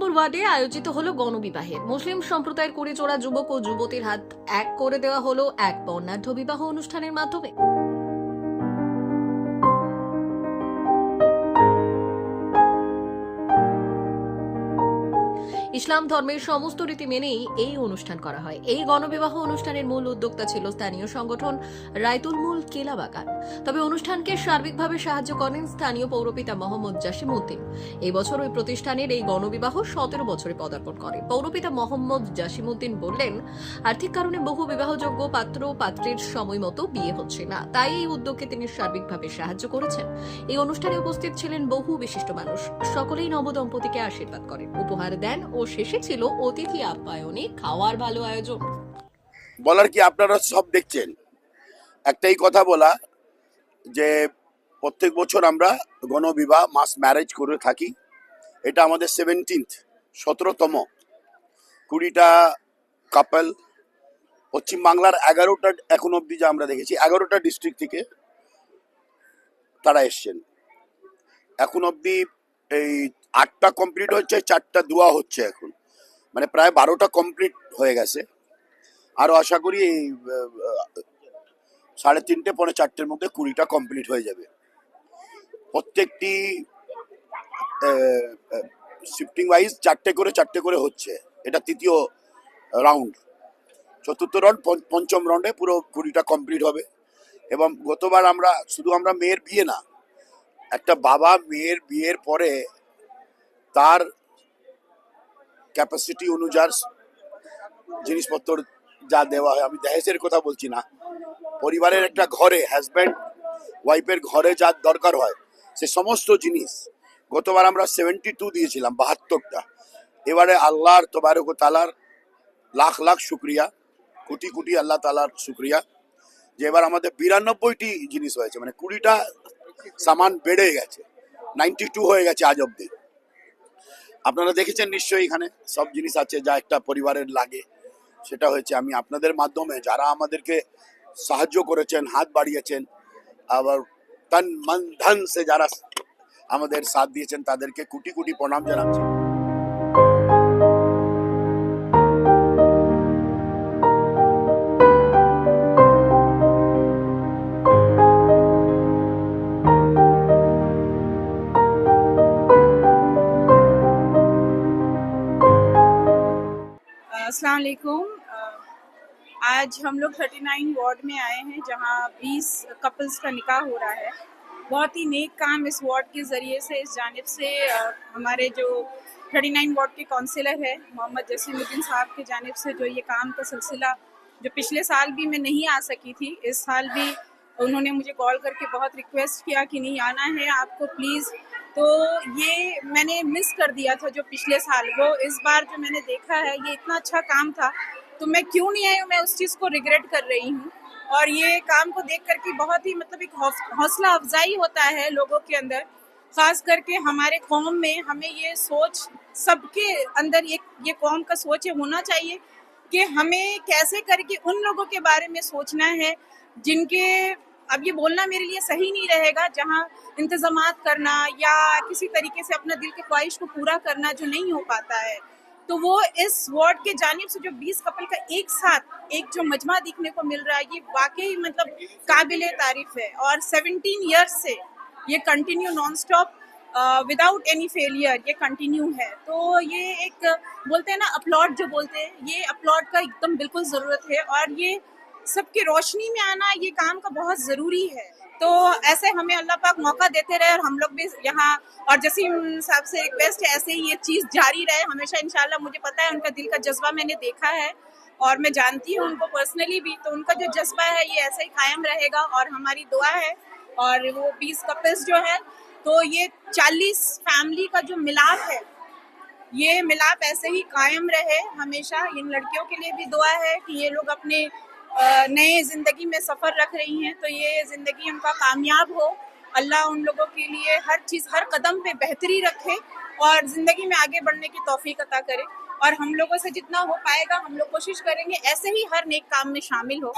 নম্বর ওয়ার্ডে আয়োজিত হলো গণবিবাহের। মুসলিম সম্প্রদায়ের কুড়ি চোরা যুবক ও যুবতীর হাত এক করে দেওয়া হলো এক বর্ণাঢ্য বিবাহ অনুষ্ঠানের মাধ্যমে। ইসলাম ধর্মের সমস্ত রীতি মেনেই এই অনুষ্ঠান করা হয়। এই গণবিবাহ অনুষ্ঠানের মূল উদ্যোক্তা ছিল স্থানীয় সংগঠন রায়তুল মূল কেলা বাগান। তবে অনুষ্ঠানকে সার্বিকভাবে সাহায্য করেন স্থানীয় পৌরপিতা মোহাম্মদ জাসিম উদ্দিন এই বছর ওই প্রতিষ্ঠানের এই গণবিবাহ সতেরো বছরে পদার্পণ করে। পৌরপিতা মোহাম্মদ জাসিম উদ্দিন বললেন, আর্থিক কারণে বহু বিবাহযোগ্য পাত্র পাত্রীর সময় মতো বিয়ে হচ্ছে না। তাই এই উদ্যোগকে তিনি সার্বিকভাবে সাহায্য করেছেন। এই অনুষ্ঠানে উপস্থিত ছিলেন বহু বিশিষ্ট মানুষ। সকলেই নবদম্পতিকে আশীর্বাদ করেন, উপহার দেন ও শেষে ছিল অতিথি আপ্যায়নে খাওয়ার ভালো আয়োজন। বলার কি আপনারা সব দেখছেন? একটাই কথা বলা, যে প্রত্যেক বছর আমরা গণবিবাহ, মাস ম্যারেজ করে থাকি। এটা আমাদের সেভেন্টিন্থ সতেরোতম। কুড়িটা কাপল পশ্চিমবাংলার এগারোটা এখন অবধি যা আমরা দেখেছি, এগারোটা ডিস্ট্রিক্ট থেকে তারা এসছেন। এখন অবধি এই আটটা কমপ্লিট হচ্ছে, চারটা দোয়া হচ্ছে এখন। মানে প্রায় বারোটা কমপ্লিট হয়ে গেছে। আরও আশা করি এই সাড়ে তিনটে, পৌনে চারটের মধ্যে কুড়িটা কমপ্লিট হয়ে যাবে। প্রত্যেকটি শিফটিং ওয়াইজ চারটে করে চারটে করে হচ্ছে। এটা তৃতীয় রাউন্ড চতুর্থ রাউন্ড পঞ্চম রাউন্ডে পুরো কুড়িটা কমপ্লিট হবে। এবং গতবার আমরা, শুধু আমরা মেয়ের বিয়ে না, একটা বাবা মেয়ের বিয়ের পরে তার ক্যাপাসিটি অনুযায়ী জিনিসপত্র যা দেওয়া হয়, আমি দহেজের কথা বলছি না। পরিবারের একটা ঘরে হাজব্যান্ড ওয়াইফের ঘরে যা দরকার হয়, সে সমস্ত জিনিস গতবার আমরা সেভেন্টি টু দিয়েছিলাম, বাহাত্তরটা। এবারে আল্লাহর তোবারক তালার লাখ লাখ শুক্রিয়া, কোটি কোটি আল্লাহ তালার শুক্রিয়া যে এবার আমাদের বিরানব্বইটি জিনিস হয়েছে মানে কুড়িটা সামান বেড়ে গেছে নাইনটি টু হয়ে গেছে আজ অব্দি আপনারা দেখেছেন নিশ্চয়ই এখানে সব জিনিস আছে যা একটা পরিবারের লাগে। সেটা হয়েছে আমি আপনাদের মাধ্যমে যারা আমাদেরকে সাহায্য করেছেন, হাত বাড়িয়েছেন, আবার তন মন ধন সে যারা আমাদের সাথ দিয়েছেন, তাদেরকে কোটি কোটি প্রণাম জানাচ্ছি। अस्सलाम वालेकुम आज हम लोग 39 वार्ड में आए हैं, जहाँ 20 कपल्स का निकाह हो रहा है। बहुत ही नेक काम इस वार्ड के ज़रिए से, इस जानब से हमारे जो 39 वार्ड के काउंसिलर है, मोहम्मद जसीमुद्दीन साहब की जानब से जो ये काम का सिलसिला, जो पिछले साल भी मैं नहीं आ सकी थी, इस साल भी उन्होंने मुझे कॉल करके बहुत रिक्वेस्ट किया कि नहीं आना है, आपको प्लीज़ तो ये मैंने मिस कर दिया था जो पिछले साल। वो इस बार जो मैंने देखा है, ये इतना अच्छा काम था तो मैं क्यों नहीं आई हूँ? मैं उस चीज़ को रिग्रेट कर रही हूँ। और ये काम को देख करके बहुत ही मतलब एक हौसला अफजाई होता है लोगों के अंदर, खास करके हमारे कौम में हमें ये सोच, सबके अंदर एक ये कौम का सोच ये होना चाहिए कि हमें कैसे करके उन लोगों के बारे में सोचना है जिनके अब ये बोलना मेरे लिए सही नहीं रहेगा, जहाँ इंतज़ाम करना या किसी तरीके से अपना दिल के ख्वाहिश को पूरा करना जो नहीं हो पाता है। तो वो इस वार्ड के जानब से जो 20 कपल का एक साथ, एक जो मजमा दिखने को मिल रहा है, ये वाकई मतलब काबिल तारीफ़ है। और 17 इयर्स से ये continue non stop without any failure ये कंटिन्यू है। तो ये एक बोलते हैं ना अपलॉट जो बोलते हैं, ये अपलॉट का एकदम बिल्कुल ज़रूरत है। और ये सबकी रोशनी में आना ये काम का बहुत ज़रूरी है। तो ऐसे हमें अल्लाह पाक मौका देते रहे और हम लोग भी यहाँ और जसीम साहब से रिक्वेस्ट है, ऐसे ही ये चीज़ जारी रहे। हमेशा इंशाल्लाह मुझे पता है उनका दिल का जज्बा मैंने देखा है और मैं जानती हूँ उनको पर्सनली भी। तो उनका जो जज्बा है ये ऐसे ही कायम रहेगा और हमारी दुआ है और वो बीस कपल्स जो है तो ये चालीस फैमिली का जो मिलाप है, ये मिलाप ऐसे ही कायम रहे। हमेशा इन लड़कियों के लिए भी दुआ है कि ये लोग अपने नए ज़िंदगी में सफ़र रख रही हैं तो ये ज़िंदगी उनका कामयाब हो। अल्लाह उन लोगों के लिए हर चीज़, हर कदम पे बेहतरी रखे और ज़िंदगी में आगे बढ़ने की तोफ़ी अता करे। और हम लोगों से जितना हो पाएगा, हम लोग कोशिश करेंगे ऐसे ही हर नेक काम में शामिल हो।